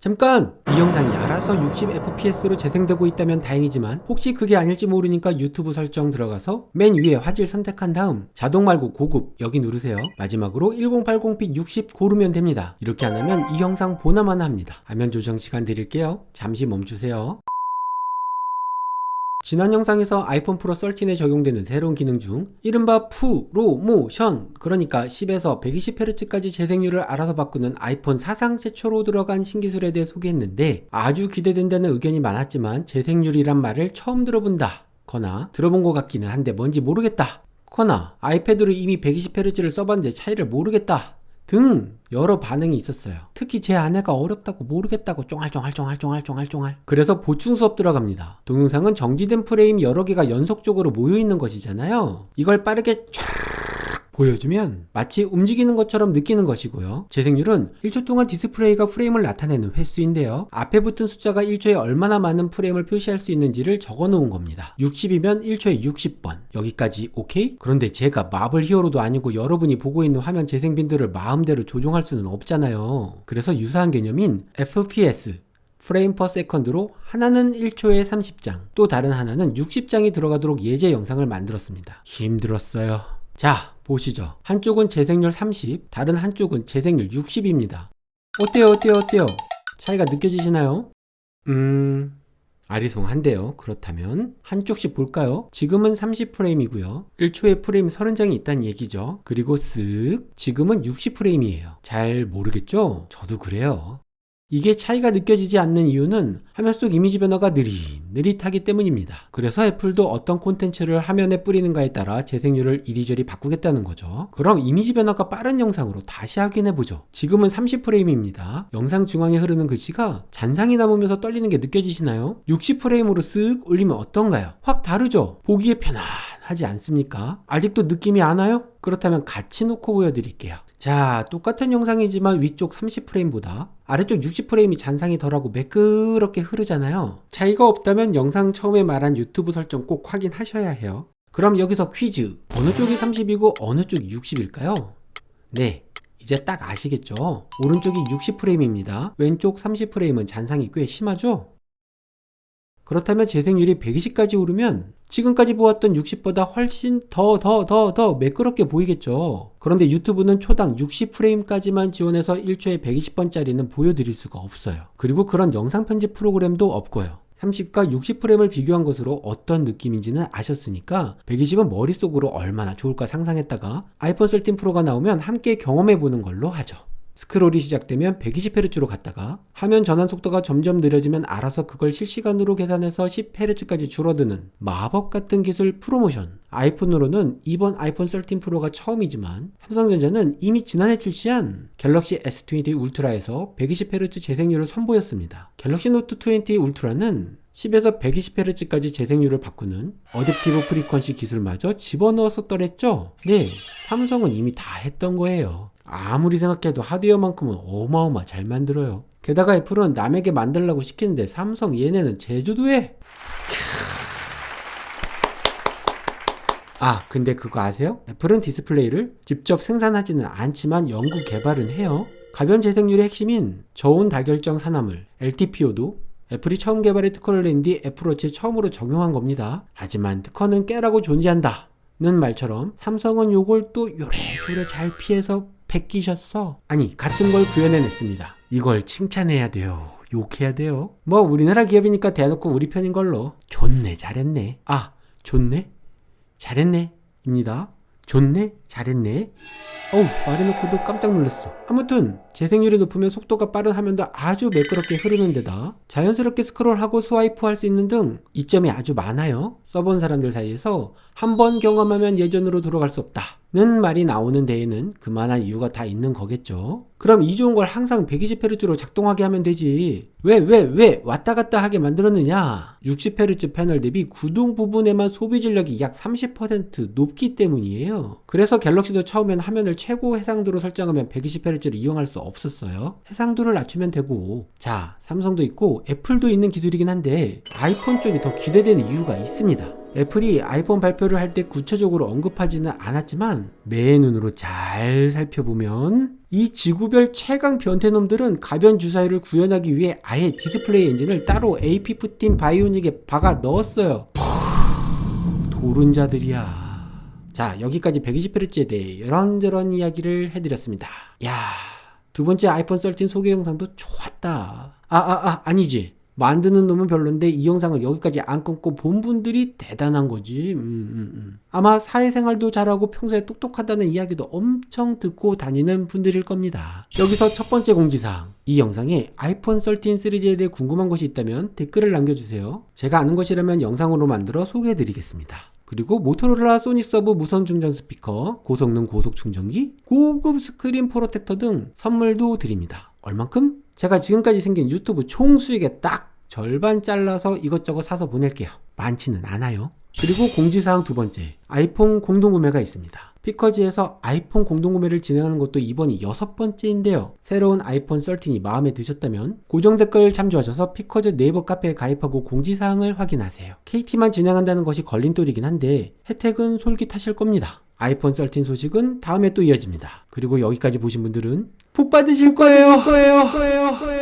잠깐! 이 영상이 알아서 60fps로 재생되고 있다면 다행이지만 혹시 그게 아닐지 모르니까 유튜브 설정 들어가서 맨 위에 화질 선택한 다음 자동 말고 고급 여기 누르세요. 마지막으로 1080p 60 고르면 됩니다. 이렇게 안 하면 이 영상 보나마나 합니다. 화면 조정 시간 드릴게요. 잠시 멈추세요. 지난 영상에서 아이폰 프로 13에 적용되는 새로운 기능 중 이른바 프로모션 그러니까 10에서 120Hz까지 재생률을 알아서 바꾸는 아이폰 사상 최초로 들어간 신기술에 대해 소개했는데 아주 기대된다는 의견이 많았지만 재생률이란 말을 처음 들어본다. 거나 들어본 것 같기는 한데 뭔지 모르겠다. 거나 아이패드로 이미 120Hz를 써봤는데 차이를 모르겠다 등 여러 반응이 있었어요. 특히 제 아내가 어렵다고 모르겠다고 쫑알쫑알쫑알쫑알쫑알쫑알. 그래서 보충 수업 들어갑니다. 동영상은 정지된 프레임 여러 개가 연속적으로 모여 있는 것이잖아요. 이걸 빠르게 쫙 보여주면 마치 움직이는 것처럼 느끼는 것이고요. 재생률은 1초 동안 디스플레이가 프레임을 나타내는 횟수인데요. 앞에 붙은 숫자가 1초에 얼마나 많은 프레임을 표시할 수 있는지를 적어 놓은 겁니다. 60이면 1초에 60번. 여기까지 오케이? 그런데 제가 마블 히어로도 아니고 여러분이 보고 있는 화면 재생 빈도를 마음대로 조종할 수는 없잖아요. 그래서 유사한 개념인 FPS 프레임 퍼 세컨드로 하나는 1초에 30장, 또 다른 하나는 60장이 들어가도록 예제 영상을 만들었습니다. 힘들었어요. 자, 보시죠. 한쪽은 재생률 30, 다른 한쪽은 재생률 60입니다. 어때요, 어때요, 어때요? 차이가 느껴지시나요? 음, 아리송한데요. 그렇다면 한쪽씩 볼까요? 지금은 30프레임이고요. 1초에 프레임 30장이 있다는 얘기죠. 그리고 쓱 지금은 60프레임이에요. 잘 모르겠죠? 저도 그래요. 이게 차이가 느껴지지 않는 이유는 화면 속 이미지 변화가 느릿느릿하기 때문입니다. 그래서 애플도 어떤 콘텐츠를 화면에 뿌리는가에 따라 재생률을 이리저리 바꾸겠다는 거죠. 그럼 이미지 변화가 빠른 영상으로 다시 확인해 보죠. 지금은 30프레임입니다. 영상 중앙에 흐르는 글씨가 잔상이 남으면서 떨리는 게 느껴지시나요? 60프레임으로 쓱 올리면 어떤가요? 확 다르죠? 보기에 편안 하지 않습니까? 아직도 느낌이 안 와요? 그렇다면 같이 놓고 보여드릴게요. 자, 똑같은 영상이지만 위쪽 30프레임보다 아래쪽 60프레임이 잔상이 덜하고 매끄럽게 흐르잖아요. 차이가 없다면 영상 처음에 말한 유튜브 설정 꼭 확인하셔야 해요. 그럼 여기서 퀴즈. 어느 쪽이 30이고 어느 쪽이 60일까요? 네. 이제 딱 아시겠죠? 오른쪽이 60프레임입니다. 왼쪽 30프레임은 잔상이 꽤 심하죠? 그렇다면 재생률이 120까지 오르면 지금까지 보았던 60보다 훨씬 더 더 더 더 매끄럽게 보이겠죠. 그런데 유튜브는 초당 60프레임까지만 지원해서 1초에 120번짜리는 보여드릴 수가 없어요. 그리고 그런 영상 편집 프로그램도 없고요. 30과 60프레임을 비교한 것으로 어떤 느낌인지는 아셨으니까 120은 머릿속으로 얼마나 좋을까 상상했다가 아이폰 13 프로가 나오면 함께 경험해 보는 걸로 하죠. 스크롤이 시작되면 120Hz로 갔다가 화면 전환 속도가 점점 느려지면 알아서 그걸 실시간으로 계산해서 10Hz까지 줄어드는 마법 같은 기술 프로모션. 아이폰으로는 이번 아이폰 13 프로가 처음이지만 삼성전자는 이미 지난해 출시한 갤럭시 S20 울트라에서 120Hz 재생률을 선보였습니다. 갤럭시 노트 20 울트라는 10에서 120Hz까지 재생률을 바꾸는 어댑티브 프리퀀시 기술마저 집어넣었었더랬죠? 네, 삼성은 이미 다 했던 거예요. 아무리 생각해도 하드웨어만큼은 어마어마 잘 만들어요. 게다가 애플은 남에게 만들라고 시키는데 삼성 얘네는 제주도 해. 아, 근데 그거 아세요? 애플은 디스플레이를 직접 생산하지는 않지만 연구 개발은 해요. 가변 재생률의 핵심인 저온 다결정 산화물 LTPO도 애플이 처음 개발해 특허를 낸 뒤 애플워치에 처음으로 적용한 겁니다. 하지만 특허는 깨라고 존재한다. 는 말처럼 삼성은 요걸 또 요래조래 잘 피해서 베끼셨어. 아니, 같은 걸 구현해냈습니다. 이걸 칭찬해야 돼요. 욕해야 돼요. 뭐, 우리나라 기업이니까 대놓고 우리 편인 걸로. 좋네, 잘했네. 아, 좋네? 잘했네. 입니다. 좋네? 잘했네. 어우, 말해놓고도 깜짝 놀랐어. 아무튼, 재생률이 높으면 속도가 빠른 화면도 아주 매끄럽게 흐르는 데다 자연스럽게 스크롤하고 스와이프 할 수 있는 등 이점이 아주 많아요. 써본 사람들 사이에서 한 번 경험하면 예전으로 돌아갈 수 없다. 는 말이 나오는 데에는 그만한 이유가 다 있는 거겠죠. 그럼 이 좋은 걸 항상 120Hz로 작동하게 하면 되지. 왜, 왜, 왜 왔다 갔다 하게 만들었느냐? 60Hz 패널 대비 구동 부분에만 소비 전력이 약 30% 높기 때문이에요. 그래서 갤럭시도 처음엔 화면을 최고 해상도로 설정하면 120Hz를 이용할 수 없었어요. 해상도를 낮추면 되고. 자, 삼성도 있고 애플도 있는 기술이긴 한데 아이폰 쪽이 더 기대되는 이유가 있습니다. 애플이 아이폰 발표를 할 때 구체적으로 언급하지는 않았지만 매 눈으로 잘 살펴보면 이 지구별 최강 변태놈들은 가변 주사위를 구현하기 위해 아예 디스플레이 엔진을 따로 AP15 바이오닉에 박아 넣었어요. 도른자들이야. 자, 여기까지 120Hz에 대해 이런저런 이야기를 해드렸습니다. 야, 두 번째 아이폰 13 소개 영상도 좋았다. 아, 아, 아, 아니지. 만드는 놈은 별론데 이 영상을 여기까지 안 끊고 본 분들이 대단한 거지. 음, 음, 음. 아마 사회생활도 잘하고 평소에 똑똑하다는 이야기도 엄청 듣고 다니는 분들일 겁니다. 여기서 첫 번째 공지사항. 이 영상에 아이폰 13 시리즈에 대해 궁금한 것이 있다면 댓글을 남겨주세요. 제가 아는 것이라면 영상으로 만들어 소개해드리겠습니다. 그리고 모토로라 소니 서브 무선 충전 스피커, 고성능 고속 충전기, 고급 스크린 프로텍터 등 선물도 드립니다. 얼만큼? 제가 지금까지 생긴 유튜브 총 수익의 딱 절반 잘라서 이것저것 사서 보낼게요. 많지는 않아요. 그리고 공지사항 두 번째, 아이폰 공동구매가 있습니다. 피커즈에서 아이폰 공동구매를 진행하는 것도 이번이 여섯 번째인데요. 새로운 아이폰 13이 마음에 드셨다면 고정 댓글 참조하셔서 피커즈 네이버 카페에 가입하고 공지사항을 확인하세요. KT만 진행한다는 것이 걸림돌이긴 한데 혜택은 솔깃하실 겁니다. 아이폰 13 소식은 다음에 또 이어집니다. 그리고 여기까지 보신 분들은 복 받으실 거예요. 거예요. 거예요.